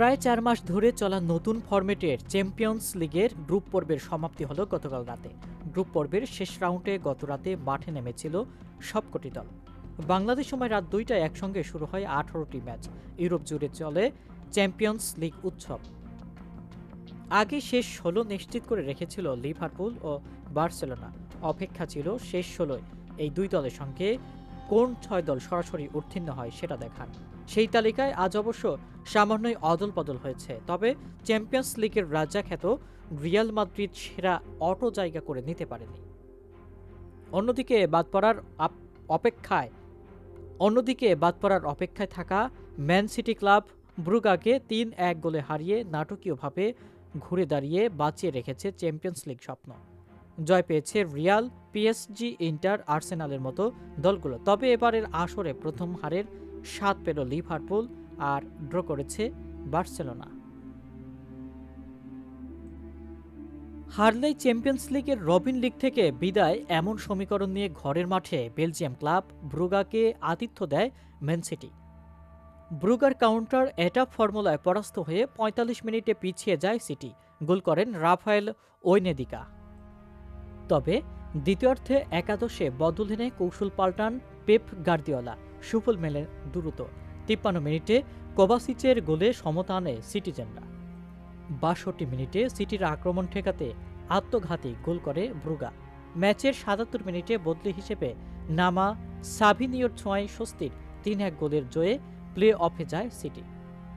প্রায় চার মাস ধরে চলা নতুন ফরম্যাটের চ্যাম্পিয়ন্স লিগের গ্রুপ পর্বের সমাপ্তি হলো গতকাল রাতে। গ্রুপ পর্বের শেষ রাউন্ডে গত রাতে মাঠে নেমেছিল সবকটি দল। বাংলাদেশ সময় রাত দুইটায় একসঙ্গে শুরু হয় আঠারোটি ম্যাচ। ইউরোপ জুড়ে চলে চ্যাম্পিয়ন্স লিগ উৎসব। আগে শেষ ষোলো নিশ্চিত করে রেখেছিল লিভারপুল ও বার্সেলোনা। অপেক্ষা ছিল শেষ ষোলোয়। এই দুই দলের সঙ্গে কোন ছয় দল সরাসরি উত্তীর্ণ হয় সেটা দেখার। সেই তালিকায় আজ অবশ্য সামান্যই অদল বদল হয়েছে, তবে চ্যাম্পিয়ন্স লিগের রাজা খ্যাত রিয়াল মাদ্রিদ সেরা অটো জায়গা করে নিতে পারেনি। অন্যদিকে বাদ পড়ার অপেক্ষায়, অন্যদিকে বাদ পড়ার অপেক্ষায় থাকা ম্যান সিটি ক্লাব ব্রুগাকে তিন এক গোলে হারিয়ে নাটকীয়ভাবে ঘুরে দাঁড়িয়ে বাঁচিয়ে রেখেছে চ্যাম্পিয়ন্স লিগ স্বপ্ন। জয় পেয়েছে রিয়াল, পিএসজি, ইন্টার, আর্সেনালের মতো দলগুলো। তবে এবারের আসরে প্রথম হারের স্বাদ পেল লিভারপুল আর ড্র করেছে বার্সেলোনা। হারলেই চ্যাম্পিয়ন্স লিগের রবিন লিগ থেকে বিদায় এমন সমীকরণ নিয়ে ঘরের মাঠে বেলজিয়াম ক্লাব ব্রুগাকে আতিথ্য দেয় ম্যান সিটি। ব্রুগার কাউন্টার এটাপ ফর্মুলায় পরাস্ত হয়ে ৪৫ মিনিটে পিছিয়ে যায় সিটি। গোল করেন রাফায়েল ওইনেদিকা তবে দ্বিতীয়ার্ধে একাদশে বদল এনে কৌশল পাল্টান পেপ গার্দিওলা। সুফল মেলে দ্রুত। তিপ্পান্ন মিনিটে কোভাসিচের গোলে সমতা আনে সিটিজেনরা। বাষট্টি মিনিটে সিটির আক্রমণ ঠেকাতে আত্মঘাতী গোল করে ব্রুগা। ম্যাচের সাতাত্তর মিনিটে বদলি হিসেবে নামা সাভিনিয়র ছোঁয়ায় স্বস্তির তিন এক গোলের জয়ে প্লে অফে যায় সিটি।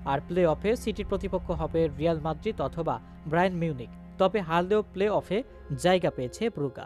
আর প্লে অফে সিটির প্রতিপক্ষ হবে রিয়াল মাদ্রিদ অথবা ব্রায়ান মিউনিক। তবে হারলেও প্লে অফে জায়গা পেয়েছে ব্রুগা